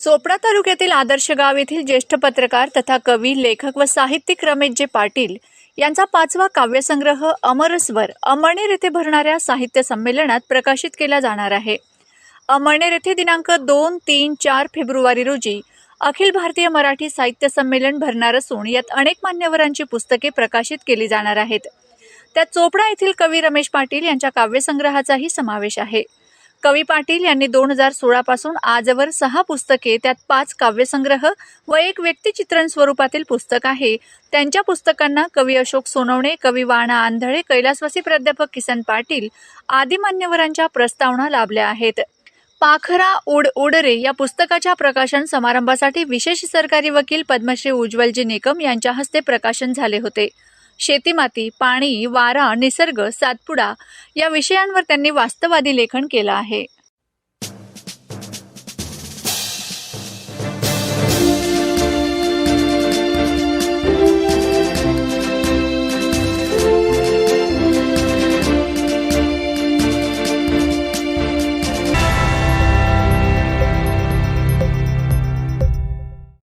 चोपडा तालुक्यातील आदर्श गाव येथील ज्येष्ठ पत्रकार तथा कवी लेखक व साहित्यिक रमेश जे पाटील यांचा पाचवा काव्यसंग्रह अमरस्वर अमळनेर येथे भरणाऱ्या साहित्य संमेलनात प्रकाशित केला जाणार आहे. अमळनेर येथे दिनांक दोन तीन चार फेब्रुवारी रोजी अखिल भारतीय मराठी साहित्य संमेलन भरणार असून यात अनेक मान्यवरांची पुस्तके प्रकाशित केली जाणार आहेत. त्यात चोपडा येथील कवी रमेश पाटील यांच्या काव्यसंग्रहाचाही समावेश आहे. कवी पाटील यांनी दोन हजार सोळापासून आजवर सहा पुस्तके त्यात पाच काव्यसंग्रह व एक व्यक्तिचित्रण स्वरूपातील पुस्तक आहे. त्यांच्या पुस्तकांना कवी अशोक सोनवणे कवी वाणा आंधळे कैलासवासी प्राध्यापक किसन पाटील आदी मान्यवरांच्या प्रस्तावना लाभल्या आहेत. पाखरा उड उडरे या पुस्तकाच्या प्रकाशन समारंभासाठी विशेष सरकारी वकील पद्मश्री उज्ज्वलजी निकम यांच्या हस्ते प्रकाशन झाले होते. शेतीमाती पाणी वारा निसर्ग सातपुडा या विषयांवर त्यांनी वास्तवादी लेखन केलं आहे.